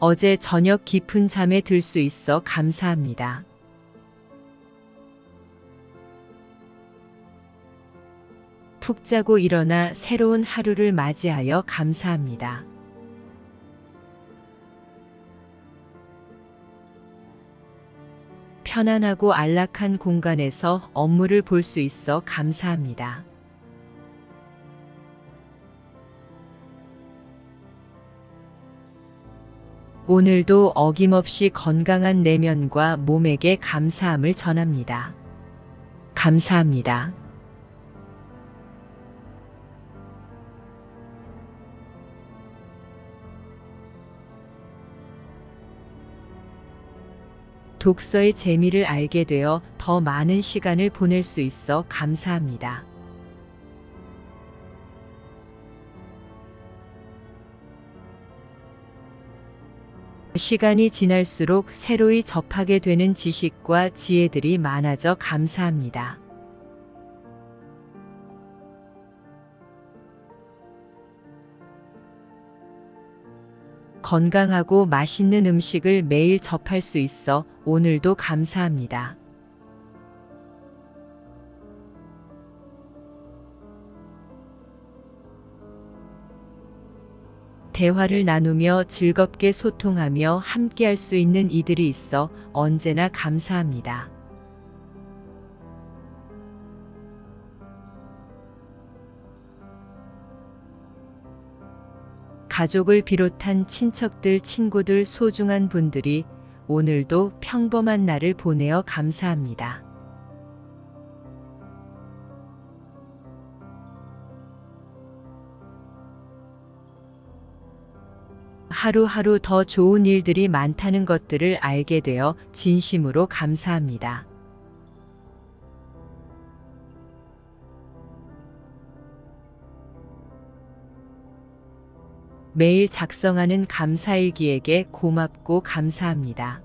어제 저녁 깊은 잠에 들 수 있어 감사합니다. 푹 자고 일어나 새로운 하루를 맞이하여 감사합니다. 편안하고 안락한 공간에서 업무를 볼 수 있어 감사합니다. 오늘도 어김없이 건강한 내면과 몸에게 감사함을 전합니다. 감사합니다. 독서의 재미를 알게 되어 더 많은 시간을 보낼 수 있어 감사합니다. 시간이 지날수록 새로이 접하게 되는 지식과 지혜들이 많아져 감사합니다. 건강하고 맛있는 음식을 매일 접할 수 있어 오늘도 감사합니다. 대화를 나누며 즐겁게 소통하며 함께할 수 있는 이들이 있어 언제나 감사합니다. 가족을 비롯한 친척들, 친구들, 소중한 분들이 오늘도 평범한 날을 보내어 감사합니다. 하루하루 더 좋은 일들이 많다는 것들을 알게 되어 진심으로 감사합니다. 매일 작성하는 감사일기에게 고맙고 감사합니다.